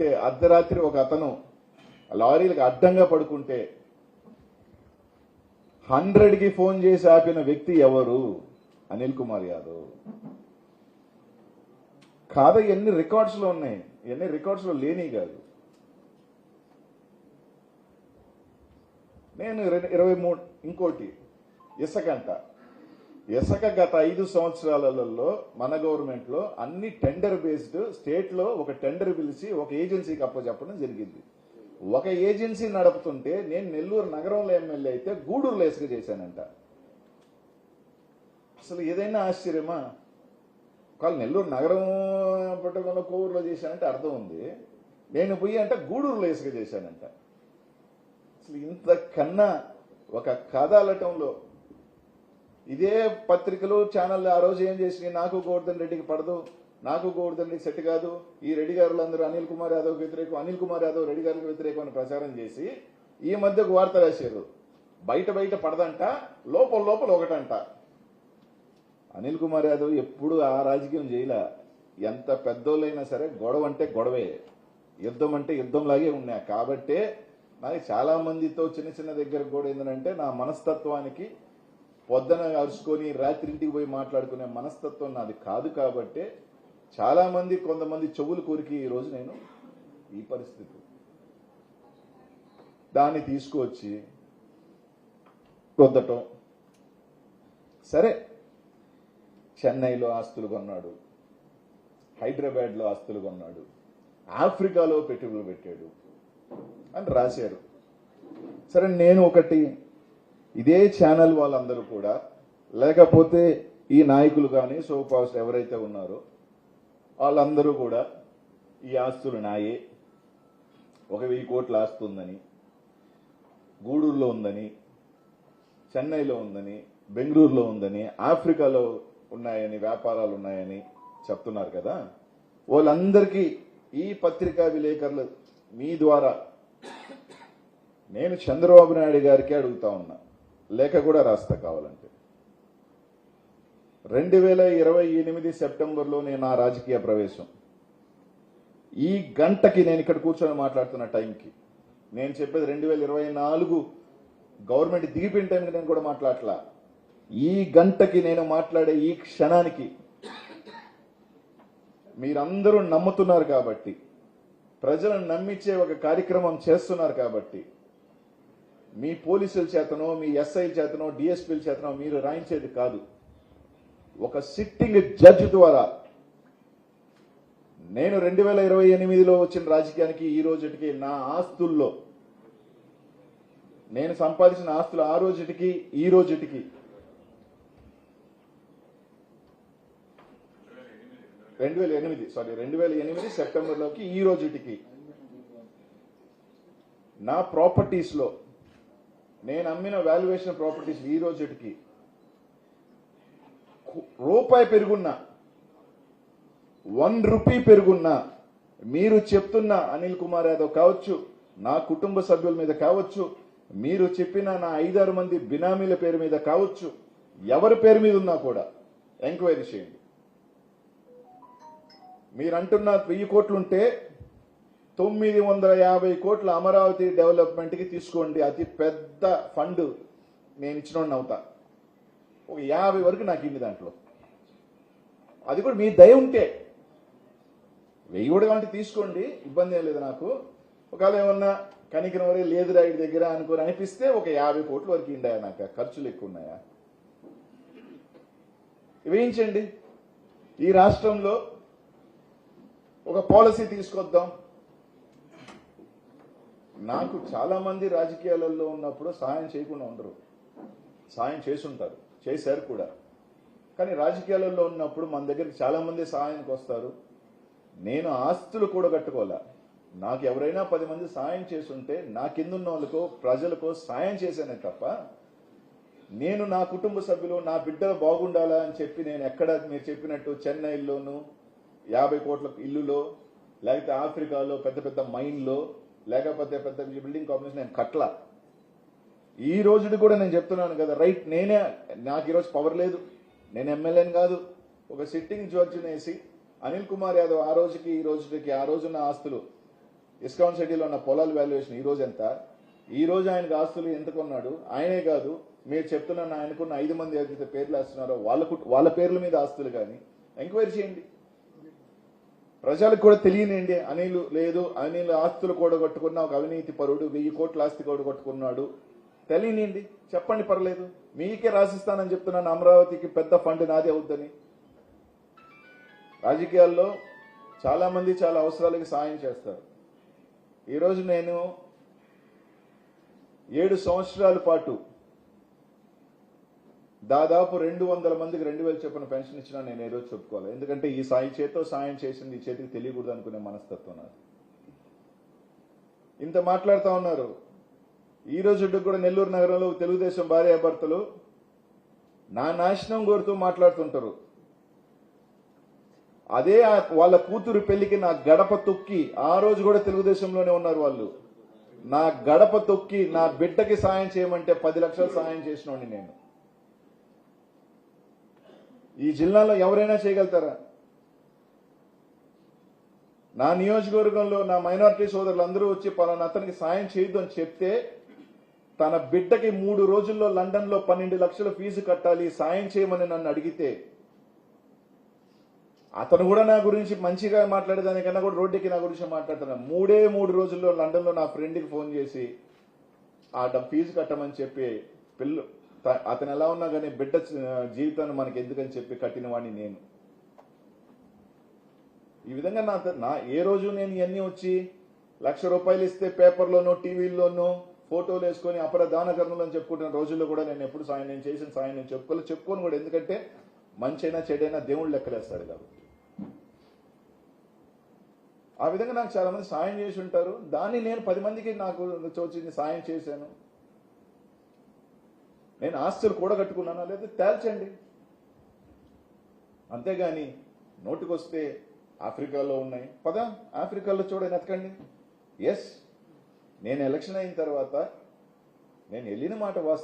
పడుకుంటే అర్ధరాత్రి ఒక అతను లారీలకు అడ్డంగా పడుకుంటే హండ్రెడ్కి ఫోన్ చేసి ఆపిన వ్యక్తి ఎవరు? అనిల్ కుమార్ యాదవ్. కాదా ఎన్ని రికార్డ్స్లో ఉన్నాయి? ఇవన్నీ రికార్డ్స్లో లేని కాదు. నేను ఇరవై మూడు ఇంకోటి ఇసకంట. ఎసక గత ఐదు సంవత్సరాలలో మన గవర్నమెంట్లో అన్ని టెండర్ బేస్డ్ స్టేట్లో ఒక టెండర్ పిలిచి ఒక ఏజెన్సీకి అప్పచెప్పడం జరిగింది. ఒక ఏజెన్సీ నడుపుతుంటే నేను నెల్లూరు నగరంలో ఎమ్మెల్యే అయితే గూడూరులో ఇసుక చేశానంట. అసలు ఏదైనా ఆశ్చర్యమా? ఒకవేళ నెల్లూరు నగరం పట్టుకున్న కోవూరులో చేశానంటే అర్థం ఉంది. నేను పోయి అంటే గూడూరులో ఇసుక చేశానంట. అసలు ఇంత కన్నా ఒక కథ అలటంలో ఇదే పత్రికలు ఛానల్ ఆ రోజు ఏం చేసినాయి? నాకు గోవర్ధన్ రెడ్డికి పడదు. నాకు గోవర్ధన్ రెడ్డి సెట్ కాదు. ఈ రెడ్డి గారులందరూ అనిల్ కుమార్ యాదవ్ వ్యతిరేకం అనిల్ కుమార్ యాదవ్ రెడ్డి గారికి వ్యతిరేకం అని ప్రచారం చేసి ఈ మధ్య ఒక వార్త రాశారు. బయట బయట పడదంట లోపల లోపల ఒకటంట. అనిల్ కుమార్ యాదవ్ ఎప్పుడు ఆ రాజకీయం చేయలే. ఎంత పెద్దోళ్ళైనా సరే గొడవ అంటే గొడవే. యుద్ధం అంటే యుద్ధంలాగే ఉన్నాయి. కాబట్టే నాకు చాలా మందితో చిన్న చిన్న దగ్గర కూడా ఏంటంటే నా మనస్తత్వానికి పొద్దున అరుచుకొని రాత్రింటికి పోయి మాట్లాడుకునే మనస్తత్వం నాది కాదు కాబట్టే చాలామంది కొంతమంది చెవులు కోరికి ఈ రోజు నేను ఈ పరిస్థితి. దాన్ని తీసుకువచ్చి పొద్దటం సరే చెన్నైలో ఆస్తులు కొన్నాడు. హైదరాబాద్లో ఆస్తులు కొన్నాడు. ఆఫ్రికాలో పెట్టుబడులు పెట్టాడు. అని రాశారు. సరే నేను ఒకటి ఇదే ఛానల్ వాళ్ళందరూ కూడా లేకపోతే ఈ నాయకులు కానీ సోపాస్ట్ ఎవరైతే ఉన్నారో వాళ్ళందరూ కూడా ఈ ఆస్తులు నాయే. ఒక వెయ్యి కోట్ల ఆస్తి ఉందని గూడూరులో ఉందని చెన్నైలో ఉందని బెంగళూరులో ఉందని ఆఫ్రికాలో ఉన్నాయని వ్యాపారాలు ఉన్నాయని చెప్తున్నారు కదా. వాళ్ళందరికీ ఈ పత్రికా విలేకరులు మీ ద్వారా. నేను చంద్రబాబు నాయుడు గారికి అడుగుతా ఉన్నా. లేఖ కూడా రాస్తా కావాలంటే. రెండు వేల ఇరవై ఎనిమిది సెప్టెంబర్లో నేను నా రాజకీయ ప్రవేశం. ఈ గంటకి నేను ఇక్కడ కూర్చొని మాట్లాడుతున్న టైంకి నేను చెప్పేది రెండు వేల ఇరవై నాలుగు గవర్నమెంట్ దిగిపోయిన టైంకి నేను కూడా మాట్లాడలా. ఈ గంటకి నేను మాట్లాడే ఈ క్షణానికి మీరందరూ నమ్ముతున్నారు కాబట్టి ప్రజలను నమ్మించే ఒక కార్యక్రమం చేస్తున్నారు కాబట్టి మీ పోలీసుల చేతనో మీ ఎస్ఐ చేతనో డిఎస్పీల చేతనో మీరు రాయించేది కాదు. ఒక సిట్టింగ్ జడ్జి ద్వారా నేను రెండు వేల ఇరవై ఎనిమిదిలో వచ్చిన రాజకీయానికి ఈ రోజుటికి నా ఆస్తుల్లో నేను సంపాదించిన ఆస్తులు ఆ రోజుటికి ఈ రోజుటికి రెండు వేల ఎనిమిది సారీ రెండు వేల ఎనిమిది సెప్టెంబర్లోకి ఈ రోజుటికి నా ప్రాపర్టీస్లో నేను అమ్మిన వాల్యుయేషన్ ప్రాపర్టీస్ ఈ రోజుకి రూపాయి పెరుగున్నా వన్ రూపీ పెరుగున్నా మీరు చెప్తున్న అనిల్ కుమార్ యాదవ్ కావచ్చు నా కుటుంబ సభ్యుల మీద కావచ్చు మీరు చెప్పిన నా ఐదారు మంది బినామీల పేరు మీద కావచ్చు ఎవరి పేరు మీద ఉన్నా కూడా ఎంక్వైరీ చేయండి. మీరు అంటున్న వెయ్యి కోట్లుంటే తొమ్మిది వందల యాభై కోట్ల అమరావతి డెవలప్మెంట్కి తీసుకోండి. అతి పెద్ద ఫండ్ నేను ఇచ్చిన అవుతా. ఒక యాభై వరకు నాకు ఇంది దాంట్లో. అది కూడా మీ దయ ఉంటే. వెయ్యి కూడా కావాలంటే తీసుకోండి. ఇబ్బంది ఏం లేదు నాకు. ఒకవేళ ఏమన్నా కనికిన వరే లేదు రైడ్ దగ్గర అనుకుని అనిపిస్తే ఒక యాభై కోట్ల వరకు ఇండాయా నాకు. ఖర్చులు ఎక్కువ ఉన్నాయా? వేయించండి. ఈ రాష్ట్రంలో ఒక పాలసీ తీసుకొద్దాం. నాకు చాలా మంది రాజకీయాలలో ఉన్నప్పుడు సహాయం చేయకుండా ఉండరు. సహాయం చేసుంటారు చేశారు కూడా. కానీ రాజకీయాలలో ఉన్నప్పుడు మన దగ్గరికి చాలా మంది సహాయానికి వస్తారు. నేను ఆస్తులు కూడా కట్టుకోలే నాకు ఎవరైనా పది మంది సాయం చేసుంటే నా కిందున్న వాళ్ళకో ప్రజలకో సాయం చేశానే తప్ప నేను నా కుటుంబ సభ్యులు నా బిడ్డలు బాగుండాలా అని చెప్పి నేను ఎక్కడ మీరు చెప్పినట్టు చెన్నైలోను యాభై కోట్ల ఇల్లులో లేకపోతే ఆఫ్రికాలో పెద్ద పెద్ద మైన్లో లేకపోతే పెద్ద బిల్డింగ్ కాంప్లెక్స్ నేను కట్ల ఈ రోజుది కూడా నేను చెప్తున్నాను కదా రైట్ నేనే నాకు ఈరోజు పవర్ లేదు. నేను ఎమ్మెల్యేని కాదు. ఒక సిట్టింగ్ జడ్జిని వేసి అనిల్ కుమార్ యాదవ్ ఆ రోజుకి ఈ రోజుకి ఆ రోజున్న ఆస్తులు ఇస్కాన్ సిటీలో ఉన్న పొలాల వాల్యుయేషన్ ఈ రోజు ఎంత? ఈ రోజు ఆయనకు ఆస్తులు ఎంత కొన్నాడు? ఆయనే కాదు మీరు చెప్తున్న ఆయనకున్న ఐదు మంది ఏదైతే పేర్లు వేస్తున్నారో వాళ్ళ వాళ్ళ పేర్ల మీద ఆస్తులు కానీ ఎంక్వైరీ చేయండి. ప్రజలకు కూడా తెలియనండి అనిల్ లేదు అనిల్ ఆస్తులు కూడగొట్టుకున్న ఒక అవినీతి పరుడు వెయ్యి కోట్ల ఆస్తి కూడగొట్టుకున్నాడు. తెలియనిండి చెప్పండి పర్లేదు. మీకే రాసిస్తానని చెప్తున్నాను అమరావతికి పెద్ద ఫండ్ నాదే అవుద్దని. రాజకీయాల్లో చాలా మంది చాలా అవసరాలకి సాయం చేస్తారు. ఈరోజు నేను ఏడు సంవత్సరాల పాటు దాదాపు రెండు వందల మందికి రెండు వేలు చొప్పున పెన్షన్ ఇచ్చినా నేను ఏ రోజు చెప్పుకోవాలి. ఎందుకంటే ఈ సాయి చేతితో సాయం చేసింది ఈ చేతికి తెలియకూడదు అనుకునే మనస్తత్వం నాది. ఇంత మాట్లాడుతా ఉన్నారు. ఈ రోజు కూడా నెల్లూరు నగరంలో తెలుగుదేశం భార్యాభర్తలు నా నాశనం కోరుతూ మాట్లాడుతుంటారు. అదే వాళ్ళ కూతురు పెళ్ళికి నా గడప తొక్కి ఆ రోజు కూడా తెలుగుదేశంలోనే ఉన్నారు వాళ్ళు. నా గడప తొక్కి నా బిడ్డకి సాయం చేయమంటే పది లక్షలు సాయం చేసినోడిని నేను. ఈ జిల్లాలో ఎవరైనా చేయగలుగుతారా? నా నియోజకవర్గంలో నా మైనారిటీ సోదరులు అందరూ వచ్చి పలానా అతనికి సాయం చేయొద్దు అని చెప్తే తన బిడ్డకి మూడు రోజుల్లో లండన్లో పన్నెండు లక్షల ఫీజు కట్టాలి సాయం చేయమని నన్ను అడిగితే అతను కూడా నా గురించి మంచిగా మాట్లాడేదానికన్నా కూడా రోడ్డుకి నా గురించి మాట్లాడుతున్నాను మూడే మూడు రోజుల్లో లండన్లో నా ఫ్రెండ్కి ఫోన్ చేసి ఆ ఫీజు కట్టమని చెప్పి పిల్ల అతను ఎలా ఉన్నా కానీ బిడ్డ జీవితాన్ని మనకి ఎందుకని చెప్పి కట్టిన వాడిని నేను. ఈ విధంగా నా నా ఏ రోజు నేను ఇవన్నీ వచ్చి లక్ష రూపాయలు ఇస్తే పేపర్లోనో టీవీల్లోనో ఫోటోలు వేసుకొని అపర దాన కర్మలు అని చెప్పుకుంటున్న రోజుల్లో కూడా నేను ఎప్పుడు సాయం నేను చేసిన సాయం నేను చెప్పుకోలేదు చెప్పుకోను కూడా. ఎందుకంటే మంచైనా చెడైనా దేవుడు లెక్కలేస్తాడు కాబట్టి. ఆ విధంగా నాకు చాలా మంది సాయం చేసి ఉంటారు. దాన్ని నేను పది మందికి నాకు వచ్చింది సాయం చేశాను. నేను ఆస్తులు కూడగట్టుకున్నానా? లేదా తేల్చండి. అంతేగాని నోటికొస్తే ఆఫ్రికాలో ఉన్నాయి. పద ఆఫ్రికాలో చూడని ఎతకండి ఎస్ నేను ఎలక్షన్ అయిన తర్వాత నేను వెళ్ళిన మాట వాస్తవం.